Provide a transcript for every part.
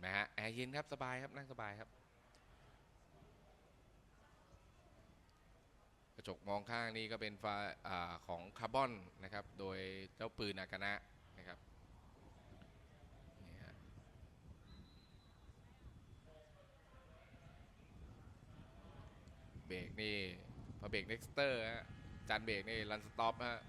นไหมฮะแอร์เย็นครับสบายครับนั่งสบายครับ กระจกมองข้างนี่ก็เป็นไฟอาของคาร์บอนนะครับ โดยเจ้าปืนอากานะนะครับนี่ฮะเบรกนี่พอเบรกเน็กสเตอร์ฮะจานเบรกนี่รันสต็อปฮะ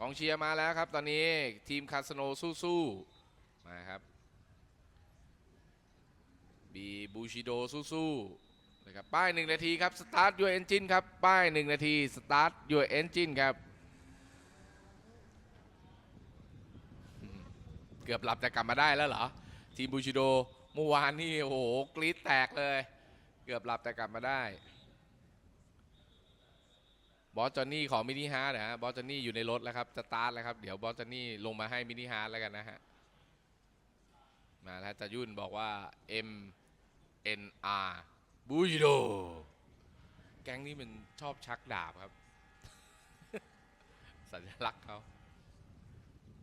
กองเชียร์มาแล้วครับ ตอนนี้ทีมคาสโนสู้ๆมาครับบีบูชิโดสู้ๆนะครับป้ายหนึ่งนาทีครับสตาร์ทยูเอนจินครับป้ายหนึ่งนาทีสตาร์ทยูเอนจินครับเกือบหลับจะกลับมาได้แล้วเหรอ ทีมบูชิโดเมื่อวานนี่โอ้โหกรี๊ดแตกเลย เกือบหลับแต่กลับมาได้ บอสจอนนี่ขอมินิฮาร์ดนะฮะบอสจอนนี่อยู่ในรถแล้วครับสตาร์ทแล้วครับเดี๋ยวบอสจอนนี่ลงมาให้มินิฮาร์ดแล้วกันนะฮะมาแล้วจะยุ่นบอกว่า M N R บูจิโดแก๊งนี้มันชอบชักดาบครับ สัญลักษณ์เขา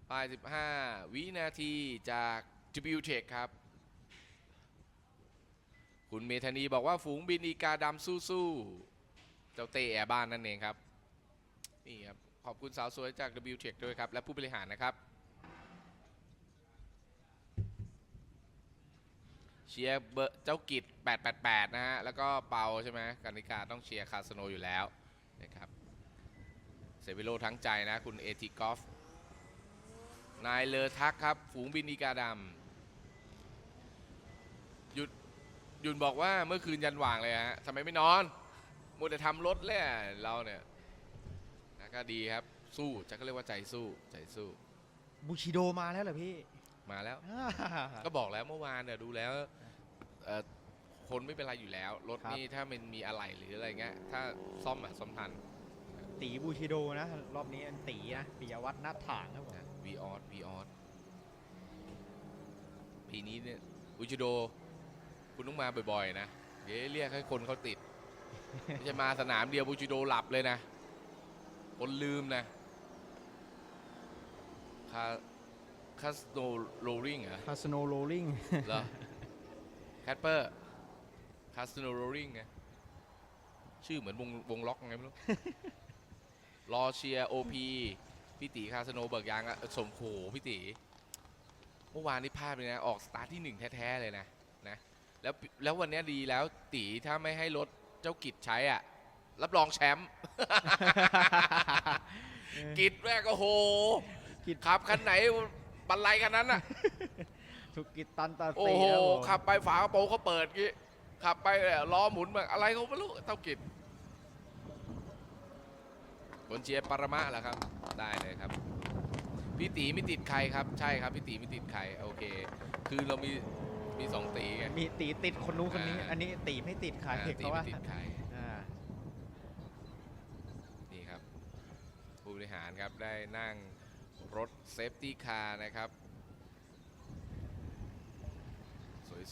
ป้าย 15 วินาทีจาก w t e c h ครับ คุณเมธานีบอกว่าฝูงบินอีกาดำสู้ๆ เจ้าเต้แอร์บ้านนั่นเองครับนี่ครับขอบคุณสาวสวยจาก W Tech ด้วยครับ และผู้บริหารนะครับ เชียร์เบอร์เจ้ากิจ 888 นะฮะ แล้วก็เปาใช่ไหมกานิกาต้องเชียร์คาสโนอยู่แล้วนะครับเซวิโลทั้งใจนะ คุณเอติกอฟนายเลอทักครับ ฝูงบินอีกาดำหยุดหยุนบอกว่าเมื่อคืนยันหว่างเลยฮะทำไมไม่นอน มัวแต่ทำรถเลยอะเราเนี่ยนะก็ดีครับสู้จะก็เรียกว่าใจสู้ใจสู้ บูชิโดมาแล้วเหรอพี่ มาแล้วอ่าก็บอกแล้วเมื่อวานเนี่ยดูแล้วเอ่อคนไม่เป็นไรอยู่แล้ว รถครับนี่ถ้ามันมีอะไรหรืออะไรเงี้ยถ้าซ่อมอะซ่อมทันตีบูชิโดนะ รอบนี้อันตีนะปิยวัฒน์นัดถางครับผมนะวีออสวีออสปีนี้เนี่ยอุจิโด คุณต้องมาบ่อยๆนะเดี๋ยวเรียกให้คนเขาติด ไม่ใช่มาสนามเดียวบูจิโดหลับเลยนะ คนลืมนะคาคาสโนโรลิงเหรอคาสโนโรลลิงเหรอแคทเปอร์คาสโนโรลิงไงชื่อเหมือนวงวงล็อกไงไม่รู้รอเชียร์โอพีพี่ตีคาสโนเบิกยางอะสมโขพี่ตีเมื่อวานนี้พลาดไปนะ ออกสตาร์ทที่หนึ่งแท้ ๆ เลยนะนะแล้วแล้ววันเนี้ยดีแล้วตีถ้าไม่ให้รถ เจ้ากิจใช้อะ รับรองแชมป์ กิจแม่งก็โหกิจ ขับคันไหนบรรลัยคันนั้นอะทุกกิจตันตาโอ้ตีโหครับผมขับไปฝากระโปรงเขาเปิดกี้ขับไปเนี่ยล้อหมุนแบบอะไรเขาไม่รู้เท่ากิจคนเชียร์ปรมะแหละครับ ได้เลยครับ พี่ตีไม่ติดใครครับ ใช่ครับ พี่ตีไม่ติดใคร โอเค คือเรามี มีสองตีไงมีตีติดคนนู้นคนนี้อ่าอันนี้ตีไม่ติดใครอ่าตีเพราะไม่ว่าติดใครอ่านี่ครับ ผู้บริหารครับได้นั่งรถเซฟตี้คาร์นะครับ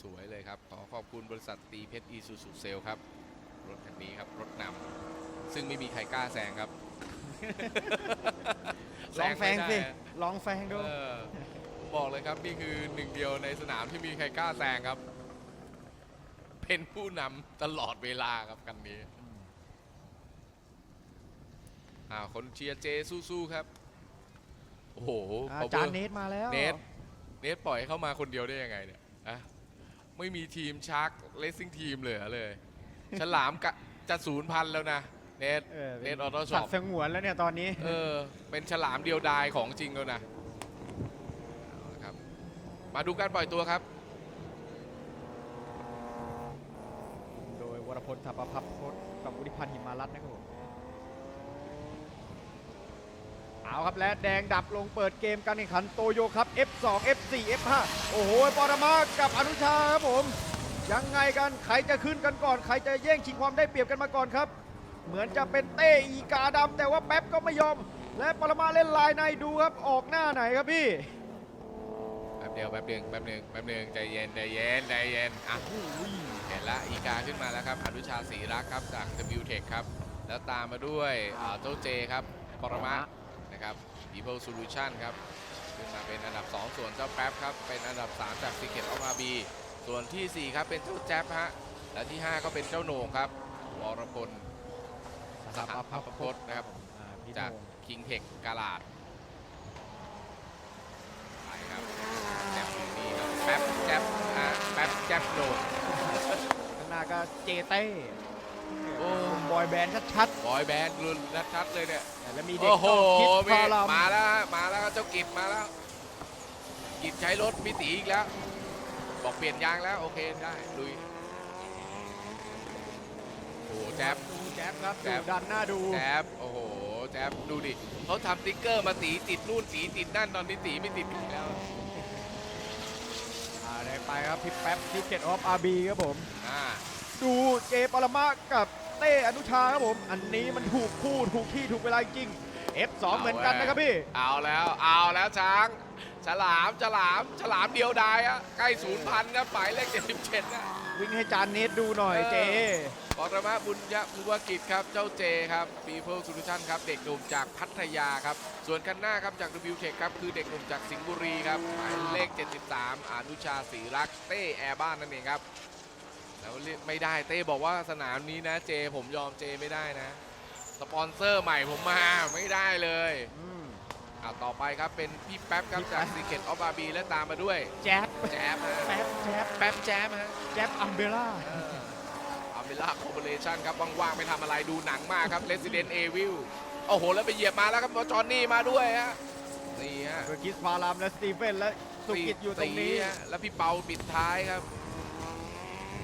สวย ๆ เลยครับ ขอขอบคุณบริษัทตีเพชรอีซูซูเซลครับ รถคันนี้ครับ รถนำซึ่งไม่มีใครกล้าแซงครับลองแฟงไม่สิได้อะลองแฟงดูเออผม บอกเลยครับนี่คือหนึ่งเดียวในสนามที่มีใครกล้าแซงครับ เป็นผู้นำตลอดเวลาครับคันนี้อ่าคนเชียร์เจสู้ๆครับ โอ้โหอา power จารย์เนทมาแล้ว เนทเนทปล่อยให้เข้ามาคนเดียวได้ยังไงเนี่ยอะไม่มีทีมชาร์กเลสซิ่งทีมเลยเหรอเลย ฉลามกะจะศูนย์พันแล้วนะเนทเออเนทออโต้ช็สัอตปว์สงวนแล้วเนี่ยตอนนี้ เออ เป็นฉลามเดียวดายของจริงแล้วนะเอาละครับ มาดูการปล่อยตัวครับ โดยวรพลถัปประพับพจนกับวุฒิพันธ์หิมารัตน์นะครับผมเอาครับและแดงดับลงเปิดเกมการแข่งขันโตโยครับ F2 F4 F5 โอ้โหปรมากับอนุชาครับผม ยังไงกันใครจะขึ้นกันก่อน ใครจะแย่งชิงความได้เปรียบกันมาก่อนครับ เหมือนจะเป็นเต้อีกาดำแต่ว่าแป๊บก็ไม่ยอม และปรมาเล่นลายในดูครับออกหน้าไหนครับพี่ ดียวแป๊บหนึ่งแป๊บหนึ่งแป๊บหนึ่งใจเย็นใจเย็นใจเย็นอะเห็นละอีกาขึ้นมาแล้วครับอนุชาศรีรักษ์ครับจาก W Tech ครับ แล้วตามมาด้วยอ่าเจ้าเจครับปรมะนะครับ People Solution ครับขึ้นมาเป็นอันดับ 2 ส่วนเจ้าแป๊บครับ เป็นอันดับ 3 จาก Secret of RB ส่วนทีสี่4 ครับ เป็นเจ้าแจ๊บฮะและที่ 5 ก็เป็นเจ้าโหน่งครับวรพลสหพัพพจน์นะครับอ่าพี่จากโหน่ง King Tech กาลาดไปครับแจ๊บอยู่นี่ครับแป๊บแจ๊บฮะแป๊บแจ๊บโหน่งข้างหน้าก็เจเต้โอ้บอยแบนด์ชัดบอยแบนด์รุนชัดๆเลยเนี่ย ๆแล้วมีเด็กโอ้โหก็คิดมีพารามมาแล้วฮะมาแล้วครับเจ้ากิจมาแล้ว กิจใช้รถมิติอีกแล้ว บอกเปลี่ยนยางแล้ว โอเคได้ลุยโอ้โหแจ๊บดูแจ๊บครับแจ๊ดูบ ดันหน้าดูแจ๊บโอ้โหแจ๊บดูดิเขาทำติ๊กเกอร์มาตีติดนู่นตีติดนั่นตอนนี้ตีไม่ติดอีกแล้วอ่า ได้ไปครับพี่แป๊บที่เจ็ดออฟอาร์บีครับผมอ่าดูเจปรมะกับเต้อนุชาครับผม อันนี้มันถูกคู่ถูกที่ถูกเวลาจริง F2 เหมือนกันนะครับพี่ เอาแล้วเอาแล้วช้างฉลามฉลามฉลามเดียวดายอะใกล้ศูนย์พันครับหมายเลข77นะวิ่งให้จานเนตดูหน่อยเอ อเจปรมาบุญยภูวกิจครับ เจ้าเจครับ People Solution ครับเด็กหนุ่มจากพัทยาครับ ส่วนคันหน้าครับจาก W Tech ครับคือเด็กหนุ่มจากสิงห์บุรีครับหมายเลข 73 อนุชาศรีรักษ์เต้แอร์บ้านนั่นเองครับแล้วเรียกไม่ได้เต้บอกว่าสนามนี้นะเจผมยอมเจไม่ได้นะ สปอนเซอร์ใหม่ผมมาไม่ได้เลยอืมอ่าต่อไปครับเป็นพี่แป๊บครับพี่แป๊จากบ Secret of RB และตามมาด้วย แจ๊บแจ๊บฮะแป๊บแจ๊บแป๊บแจ๊บฮะแจ๊บอัมเบล่าอัม เบล่าคอร์ปอเรชั่นครับว่างๆไม่ทำอะไรดูหนังมากครับ Resident Evil โอ้โห แล้วไปเหยียบมาแล้วครับจอห์นนี่มาด้วยฮะนี่ฮะโดยคิสฟารามและสตีเฟนและสุกิตอยู่ตรงนี้ฮะแล้วพี่เปาปิดท้ายครับ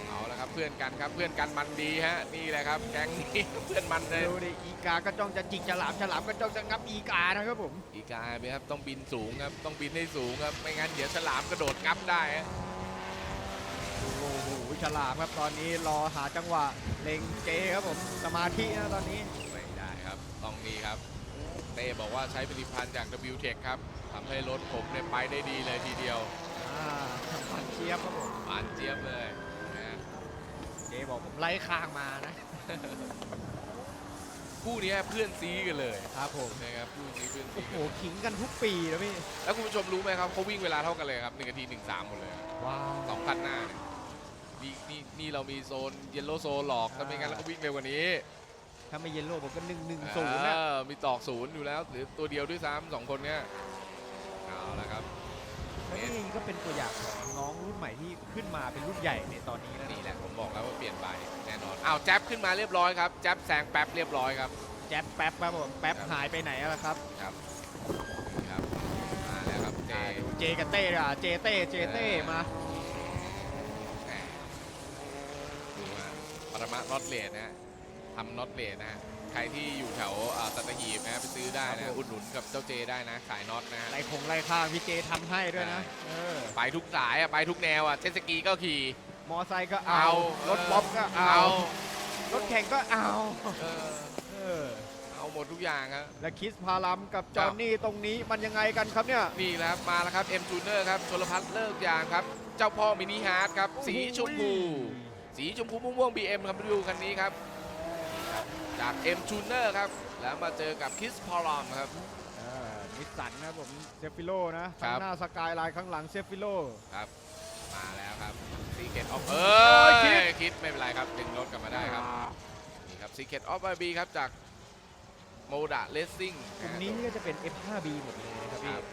เอาละครับเพื่อนกันครับเพื่อนกันมันดีฮะนี่แหละครับ แก๊งนี้เพื่อนมันเลยดูดิอีกาก็จ้องจะจิกฉลามฉลามก็จ้องจะงับอีกานะครับผมอีกาไปครับต้องบินสูงครับต้องบินให้สูงครับไม่งั้นเดี๋ยวฉลามกระโดดงับได้ฮะโอ้ โหฉลามครับตอนนี้รอหาจังหวะเล็งเจครับผมสมาธินะตอนนี้ไม่ได้ครับต้องนี่ครับ เต้บอกว่าใช้ผลิตภัณฑ์จาก W Tech ครับทำให้รถผมเนี่ยไปได้ดีเลยทีเดียวอ่าปันเชียบครับผมหวานเจี๊ยบเลยนะฮะเจบอกผมไล่ข้างมานะ คู่นี้เพื่อนซีกันเลยครับผมนะครับคู่นี้เพื่อนซีโอ้โหกันขิงกันทุกปีนะพี่แล้วคุณผู้ชมรู้ไหมครับเขาวิ่งเวลาเท่ากันเลยครับ1นาที13หมดเลยว้าว สองคันหน้าเนี่ย นี่นี่นี่เรามีโซนเยลโล่โซนหลอกถ้าไม่งั้นเราก็วิ่งเร็วกว่านี้ถ้าไม่เยนโล่ผมก็หนึ่งหนึ่งศูนย์นะ เออมีตอกศูนย์อยู่แล้ว หรือตัวเดียวด้วยซ้ำสองคนเนี้ยเอาละครับ แล้วนี่ก็เป็นตัวอย่างของน้องรุ่นใหม่ที่ขึ้นมาเป็นรุ่นใหญ่ในตอนนี้แล้วนี่นี่แหละผมบอกแล้วว่าเปลี่ยนไปแน่นอนอ้าวแจ๊บขึ้นมาเรียบร้อยครับแจ๊บแซงแป๊บเรียบร้อยครับ แจ๊บแป๊บครับผมแป๊บครับ หายไปไหนแล้วล่ะครับครับนี่ครับมาแล้วครับเจเจกับเต้อะเจเต้เจเต้มา แหมดูฮะ ปรมาน็อตเลดนะฮะทำน็อตเลดนะฮะใครที่อยู่แถวอ่าสัตหีบนะฮะไปซื้อได้นะอุดหนุนกับเจ้าเจได้นะ ขายน็อตนะฮะ ไล่คงไล่ข้างพี่เจทำให้ด้วยนะ เออ ไปทุกสายอะไปทุกแนวอะเจ็ตสกีก็ขี่ มอไซค์ก็เอารถบ๊อบก็เอาเอา รถแข่งก็เอา เออเออ เอาหมดทุกอย่างครับ และคิสพาลัมกับจอห์นนี่ตรงนี้มันยังไงกันครับเนี่ย นี่แหละครับมาแล้วครับ M Tuner ครับชลพัฒน์เลิกยางครับ เจ้าพ่อมินิฮาร์ดครับ สีชมพู สีชมพูม่วงๆ BM ครับดูคันนี้ครับ จาก M Tuner ครับ แล้วมาเจอกับคิสพอลอมครับนิสสันนะครับผมเซฟิโลนะครัข้างบหน้าสกายไลน์ข้างหลังเซฟิโลครับมาแล้วครับซีเกตออฟเอโอ้้ยคิดยคิดไม่เป็นไรครับดึงรถกลับมาได้ครับนี่ครับซีเกตออฟบีครับจากโมดะเลสซิ่งกลุ่มนี้ก็จะเป็น F5B หมดเลยนะครับคพี่รับ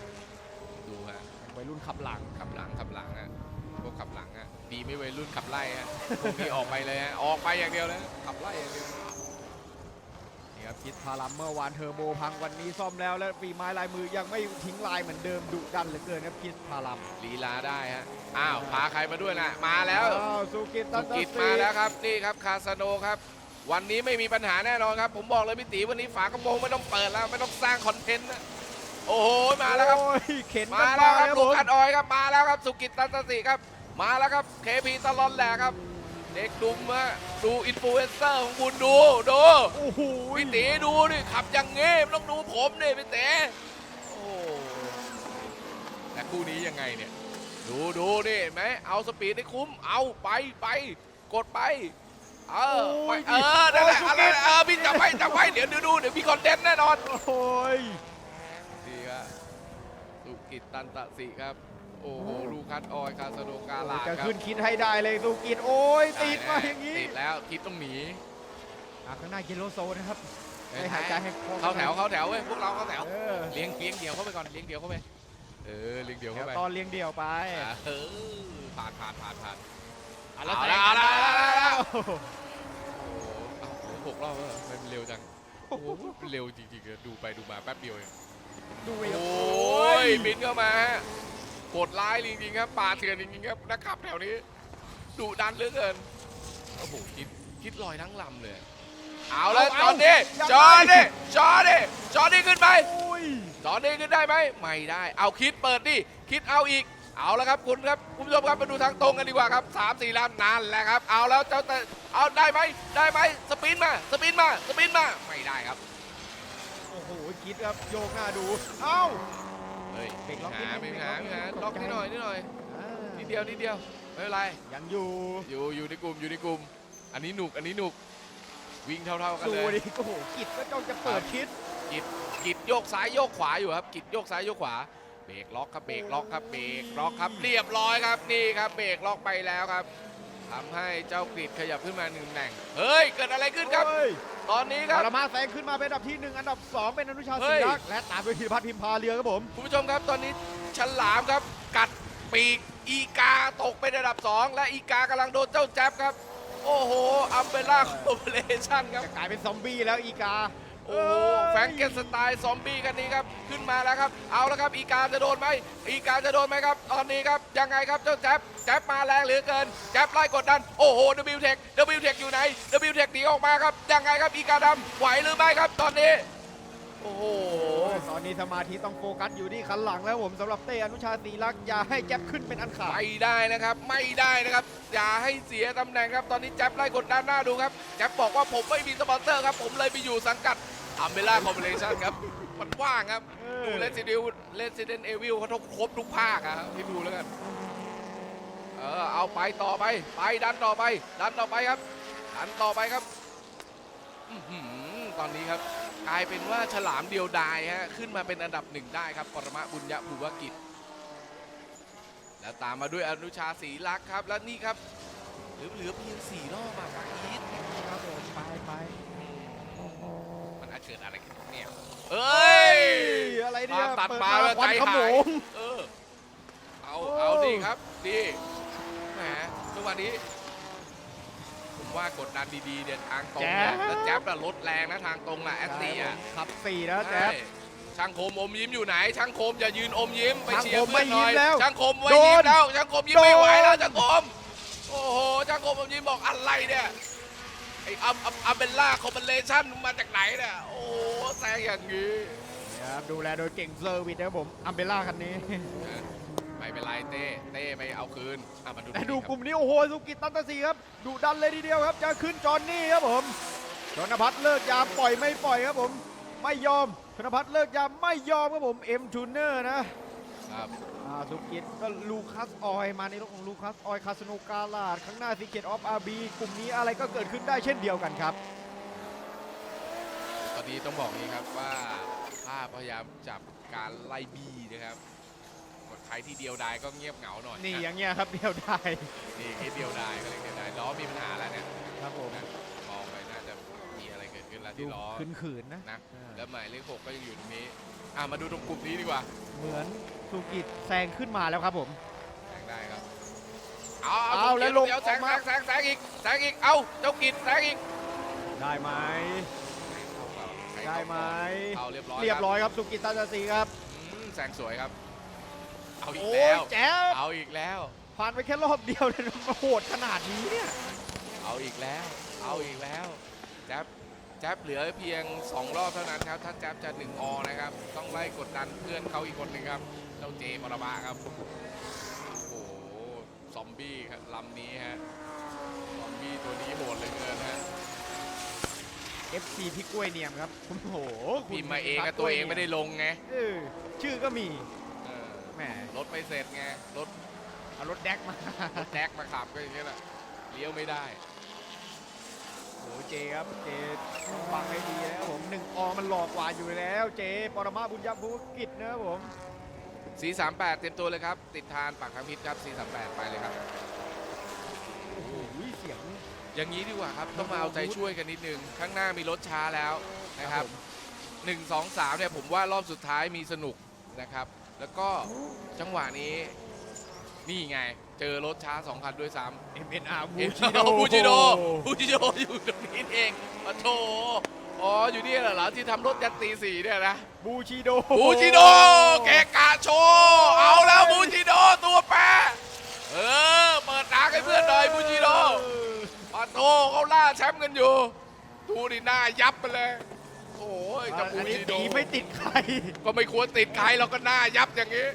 ดูฮะวัยรุ่นขับหลังขับหลังขับหลังอะพวกขับหลังอะ ดีไม่วัยรุ่นขับไล่ฮะพวกนี้ออกไปเลยฮะออกไปอย่างเดียวเลยขับไล่อย่างเดียวนี่ครับคิดพาลัมเมื่อวานเทอร์โบพังวันนี้ซ่อมแล้วและฝีไม้ลายมือยังไม่ทิ้งลายเหมือนเดิมดุดันเหลือเกินครับคิดพาลัมลีลาได้ฮะอ้าวพาใครมาด้วยนะมาแล้วอ้าวสุกิตตัสุนตกิจสีมาแล้วครับนี่ครับคาสโนครับ วันนี้ไม่มีปัญหาแน่นอนครับ ผมบอกเลยพี่ตีวันนี้ฝากระโปรงไม่ต้องเปิดแล้วไม่ต้องสร้างคอนเทนต์นะโอ้โหมาแล้วครับโอ้ยเข็นมากันแล้วครับครับลูผกมอัดออยครับมาแล้วครับสุกิตตันตสีครับ มาแล้วครับเคพีตลอดแหลกครับ เด็กดุมฮะดูอินฟลูเอนเซอร์ของคุณดูดูโอ้โหพี่ตีดูนี่ขับอย่างงี้ไม่ต้องดูผมนี่พี่ตีโอ้แต่คู่นี้ยังไงเนี่ย ดูดูนี่เห็นไหมเอาสปีดให้คุ้มเอาไปไปกดไปเออโอ้ไม่ยเออนั่นแหละโอ้ยอะไรเออพี่จับไว้จับไว้เดี๋ยวดูดูเดี๋ยวมีคอนเทนต์แน่นอนโอ้ยดีครับสุกิตตันตะสิครับ โอ้โหลูคัสออยคาสโดกาลาดจะครับขึ้นคิดให้ได้เลยสุกิตโอ้ยติดมาอย่างนี้นี้ติดแล้วคิดต้องหนีอะข้างหน้าเยลโลโซนนะครับให้หายใจให้คอเข้าแถวเข้าแถวเว้ยพวกเราเข้าแถวเออเลี้ยงเลี้ยงเดี่ยวเข้าไปก่อนเลี้ยงเดี่ยวเข้าไปเออเลี้ยงเดี่ยวแถเข้าวไปตอนเลี้ยงเดี่ยวไปอ่าเออผ่านผ่านผ่านผ่านอะเอาแล้ละวเอาละแซงเอาละกันเอาละโอ้โหโอ้โหอ้าวหกรอบแล้วเหรอทำไมมันเร็วจังโอ้โหมันเร็วจริงๆอะดูไปดูมาแป๊บเดียวเองดูเวโอล้ยบินเข้ามา ฮะโหดร้ายจริงๆครับป่าเถื่อนจริงๆครับนักขับแถวนี้ดุดันเหลือเกินโอ้โหคิดคิดลอยทั้งลำเลย เอาแล้วจอห์นนี่จอห์นนี่จอห์นนี่จอห์นนี่ขึ้นไปโอ้ยจอห์นนี่ขึ้นได้ไหมไม่ได้ เอาคิดเปิดดิคิดเอาอีก เอาแล้วครับคุณครับคุณผู้ชมครับมาดูทางตรงกันดีกว่าครับสามสี่ลำนานแหละครับ เอาแล้วเจ้าแต่เอาได้ไหมได้ไหมสปินมาสปินมาสปินมาไม่ได้ครับ โอ้โหคิดครับโยกหน้าดู เอ้า เฮ้ยเบรกล็อกหานิไม่ดนึงหาเบรไม่กล็อกหาล็อกนิดหน่อยนิดหน่อยอ่านิดเดียวนิดเดียวไม่เป็นไรยังอยู่อยู่อยู่ในกลุ่มอยู่ในกลุ่ม อันนี้หนุกอันนี้หนุกวิ่งเท่าๆกันดูเลยดิโอ้โหกิดก็จ้องจะเปิดคิดกิดกิดโยกซ้ายโยกขวาอยู่ครับ กิดโยกซ้ายโยกขวาเบรกล็อกครับเบรกล็อกครับเบรกล็อกครับเรียบร้อยครับนี่ครับเบรกล็อกไปแล้วครับ ทำให้เจ้ากริดขยับขึ้นมาหนึ่งตำแหน่ง เฮ้ย เกิดอะไรขึ้นครับเฮ้ยตอนนี้ครับปรมาแซงขึ้นมาเป็นอันดับที่ 1 อันดับ 2 เป็นอนุชาเฮ้ศรียรักษ์และตามด้วยธีรพัฒน์พิมพาเรือครับผม คุณผู้ชมครับตอนนี้ฉลามครับ กัดปีกอีกาตกเป็นอันดับ 2 และอีกากำลังโดนเจ้าแจ๊บครับ โอ้โหอัมเบล่าคอร์ปอเรชั่นครับ จะกลายเป็นซอมบี้แล้วอีกา โอ้โหแฟรงเกนสไตล์ซอมบี้กันนี้ครับขึ้นมาแล้วครับ เอาแล้วครับอีกาจะโดนไหมอีกาจะโดนไหมครับ ตอนนี้ครับยังไงครับเจ้าแจ๊บแจ๊บมาแรงเหลือเกินแจ๊บไล่กดดันโอ้โห W Tech W Tech อยู่ไหน W Tech หนีออกมาครับยังไงครับอีกาดำไหวหรือไม่ครับตอนนี้ โอ้โหตอนนี้สมาธิต้องโฟกัสอยู่ที่คันหลังแล้วผมสำหรับเต้อนุชาศรีรักษ์อย่าให้แจ็บขึ้นเป็นอันขาด ไม่ได้นะครับ ไม่ได้นะครับ อย่าให้เสียตำแหน่งครับ ตอนนี้แจ๊บไล่กดดันหน้าดูครับ แจ๊บบอกว่าผมไม่มีสปอนเซอร์ครับ ผมเลยไปอยู่สังกัดอัมเบล่าคอร์ปอเรชั่นครับ มันว่างครับ เออ ดูเลสซิดิวเลสซิเดนเอวิลเขาต้องครบทุกภาคอะครับที่ดูแล้วกัน เออ เอาไปต่อไป ไปดันต่อไป ดันต่อไปครับ ดันต่อไปครับ อื้อหือตอนนี้ครับ กลายเป็นว่าฉลามเดียวดายฮะขึ้นมาเป็นอันดับหนึ่งได้ครับปรมะบุญยภูวกิจ แล้วตามมาด้วยอนุชาศรีลักษณ์ครับและนี่ครับเหลือเหลือเพียงสี่รอบอะครับอีทครับผมไปไปมันอาจเกิดอะไรขึ้นเนี่ยเอ้ยอะไรเนี่ยตัดเปิดมามาแล้วควันใจขหายโมงเออเอาโอ้เอาดีครับดีแหมทุกวันนี้ผม ว่ากดดันดีๆเดี๋ยวทางตรงเนี่ยแล้วแจ๊บน่ะลดแรงนะทางตรงน่ะแอตตี้อะขับสี่นะแจ๊บ ใช่ช่างโคมอมยิ้มอยู่ไหน ช่างโคมอย่ายืนอมยิ้มไปช่างเชียโคร์มเพื่อนหน่อยไม่ยิ้มแล้วช่างโคมไม่โดนยิ้มแล้วช่างโคมยิ้มไม่โดนไหวแล้วช่างโคมโอ้โหช่างโคมอมยิ้มบอกอะไรเนี่ยไอ้อัมอัมอัมเบลล่าคอมเบเลชั่นมาจากไหนเนี่ยโอ้โหแซงอย่างนี้ ครับดูแลโดยเก่งเซอร์วิสนะครับผมอัมเบล่าคันนี้ ไม่เป็นไรเต้เต้ไปเอาคืนอะมาดูแต่ดูนี่ครับกลุ่มนี้โอ้โหสุกิตตันตสีครับดุดันเลยทีเดียวครับ จะขึ้นจอห์นนี่ครับผมชนพัฒน์เลิกยามปล่อยไม่ปล่อยครับผม ไม่ยอมชนพัฒน์เลิกยามไม่ยอมครับผมเอ็มทูเนอร์นะครับอ่าสุกิตก็ลูคัสออยมาในรถของลูคัสออยคาสโนกาลาดข้างหน้าซิเกตออฟอาร์บีกลุ่มนี้อะไรก็เกิดขึ้นได้เช่นเดียวกันครับตอนนี้ต้องบอกนี้ครับว่าภาพพยายามจับการไล่บี้นะครับกดใค รที่เดียวดายก็เงียบเหงาหน่อยนี่อนะย่างเงี้ยครับเดียวได้นี่แค่เดียวดายก็เลยเดียวดายล้อมีปัญหาแล้วเนี่ยครับผมนะมองไปน่าจะมีอะไรเกิดขึ้นแล้วดูที่ล้อขืนๆนะนะอ่าแล้วหมายเลขหกก็ยังอยู่ตรงนี้อะมาดูตรงกลุ่มนี้ดีกว่าเหมือนสุกิตแซงขึ้นมาแล้วครับผม แซงได้ครับเอาเอาเอาแล้แล้ววลลงงเดี๋ยวแซงออกแซมา งแซงแซงอีกแซงอีกเอาเจ้ากิจแซงอีกได้ไหม ได้ไหม เอาเรียบร้อยเรียบร้อยคครับสุกิตตันตสีครับ อืมแซงสวยครับ เอาอีกโอ้แล้ยว แจ๊บเอาอีกแล้ว ผ่านไปแค่รอบเดียวเลยมันโหดขนาดนี้เนี่ย เอาอีกแล้ว เอาอีกแล้ว แจ๊บแจ๊บเหลือเพียง 2 รอบเท่านั้นครับ ถ้าแจ๊บจะ1อนะครับ ต้องไล่กดดันเพื่อนเขาอีกคนหนึ่งครับ เจ้าเจมรบาครับ โอ้โห ซอมบี้ครับลำนี้ฮะ ซอมบี้ตัวนี้โหดเหลยเกินฮะ FC พี่กล้วยเนียมครับ โอ้โหคุณพิมพ์มาเองกับตัวเองไม่ได้ลงไง เออชื่อก็มีเออแห มรถไม่เสร็จไงรถเอารถแดกมารถแดกมาขับก็อย่างเงี้ยแหละเลี้ยวไม่ได้เจครับเจต้องฟังให้ดีนะครับผมหนึ่งอมันหลอกกว่าอยู่แล้ว เจปรมาบุญยภูกิจนะครับผม438 เตรียมตัวเลยครับ ติดทานปากทางพิษครับ 438 ไปเลยครับโอ้โหเสียง อย่างนี้ดีกว่าครับ ต้องมาเอาใจช่วยกันนิดนึง ข้างหน้ามีรถช้าแล้วนะครับ 1 2 3เนี่ยผมว่ารอบสุดท้ายมีสนุกนะครับ แล้วก็จังหวะนี้นี่ไง เจอรถช้า2คันด้วยซ้ำเอ็มเอ็นอาร์บูเอ็มชิโดบูจิโดบูจิโดอยู่ตรงนี้เองปะโถอ๋อ อยู่นี่เหรอที่ทำรถยันตีสี่เนี่ยนะ บูชิโดบูจิโดแกกาโชว์เอาแล้วบูจิโดตัวแปรเออ เปิดหนังให้เพื่อนหน่อยบูจิโดปะโถเขาล่าแชมป์กันอยู่ ดูดิหน้ายับไปเลย โอ้ยกับบูอันนี้จิโดตีไม่ติดใคร ก็ไม่ควรติดใครเราก็หน้ายับอย่างนี้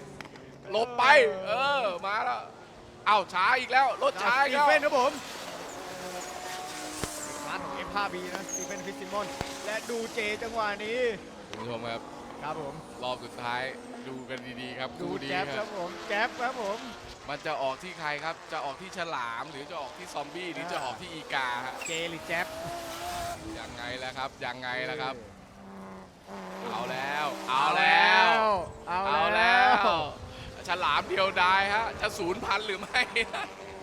หลบไป เออมาแล้วเอ้าช้าอีกแล้วรถช้าอีกสแล้วตีเฟนครับผมร้านของ F5B นะสตีเฟนฟิสซิมอน และดูเจจังหวะนี้ คุณผู้ชมครับครับผม รอบสุดท้ายดูกันดีๆครับดูดีแจ๊บคครัรับบผมแจ๊บครับผม มันจะออกที่ใครครับ จะออกที่ฉลามหรือจะออกที่ซอมบี้หรือจะออกที่อีกาฮะเจหรือแจ๊บยังไงล่ะครับยังไงล่ะครับ เอาแล้ว เอาแล้ว เอาเอาแล้แล้วว ฉลามเดียวดายฮะ จะศูนย์พันหรือไม่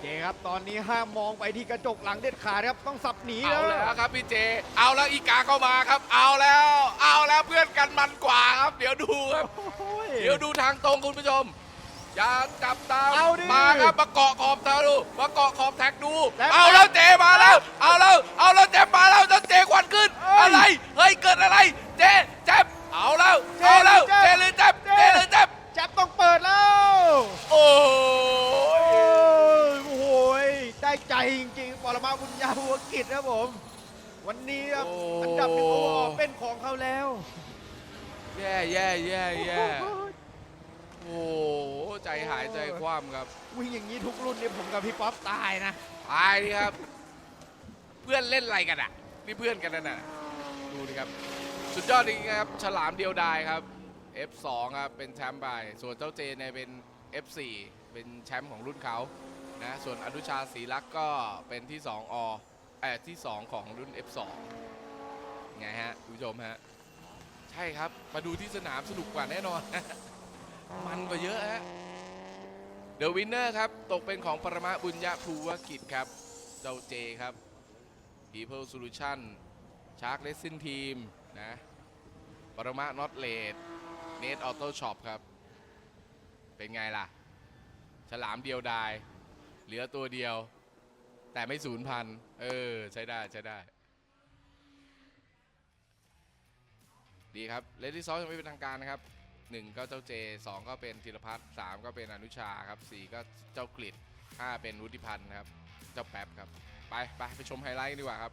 เจครับตอนนี้ห้ามมองไปที่กระจกหลังเด็ดขาดครับต้องสับหนีเอาแล้วแล้วครับพี่เจ เอาแล้วอีกาเข้ามาครับ เอาแล้ว เอาแล้วเพื่อนกันมันกว่าครับ เดี๋ยวดูครับ โอ้ยเดี๋ยวดูทางตรงคุณผู้ชม อย่าจับตามเอาดิมาครับมาเกาะขอบเธอดูมาเกาะขอบแท็กดู แล้วเอาแล้วเจมาแล้ว เอาแล้ว เอาแล้วเจมาแล้วจะเจควันขึ้น เอ้ย อะไร เฮ้ยเกิดอะไร เจเจ็บ เอาแล้วเอาแล้วเจหรือเจ็บเจหรือเจ็บแจ๊บต้องเปิดแล้ว โอ้โอ้ยยโอ้โหยได้ใจจริงๆปรมาบุญญาภูกิจครับผม วันนี้ครับอันดับหนึ่งโอเวอร์ออลเป็นของเขาแล้ว แย่แย่แย่แย่โอ้โหใจหายใจคว่ำครับ วิ่งอย่างนี้ทุกรุ่นเนี่ยผมกับพี่ป๊อปตายนะตายดิครับ เพื่อนเล่นอะไรกันอะนี่เพื่อนกันนั่นน่ะดูดิครับ สุดยอดจริงครับ ฉลามเดียวดายครับ F2 ครับ เป็นแชมป์ไป ส่วนเจ้าเจเนี่ยเป็น F4 เป็นแชมป์ของรุ่นเขานะ ส่วนอนุชาศรีลักษ์ก็เป็นที่ 2อเออที่ 2 ของรุ่น F2 ไงฮะคุณผู้ชมฮะ ใช่ครับ มาดูที่สนามสนุกกว่าแน่นอน มันกว่าเยอะฮะเดอะวินเนอร์ครับ ตกเป็นของปรมาบุญญภูวกิจครับ เจ้าเจครับ People Solution Shark Racing Team น นะปรมาน็อตเลดเน t ออโต้ช็อปครับ เป็นไงล่ะ ฉลามเดียวดาย เหลือตัวเดียว แต่ไม่สูญพัน เออ ใช้ได้ ใช้ได้ ดีครับ เลดี้ซอสยังไม่เป็นทางการนะครับหนึ่งก็เจ้าเจสองก็เป็นธีรพัฒน์สามก็เป็นอนุชาครับสี่ก็เจ้ากฤษห้าเป็นวุฒิพันธ์ครับ เจ้าแป๊บครับ ไปไปไปชมไฮไลท์ดีกว่าครับ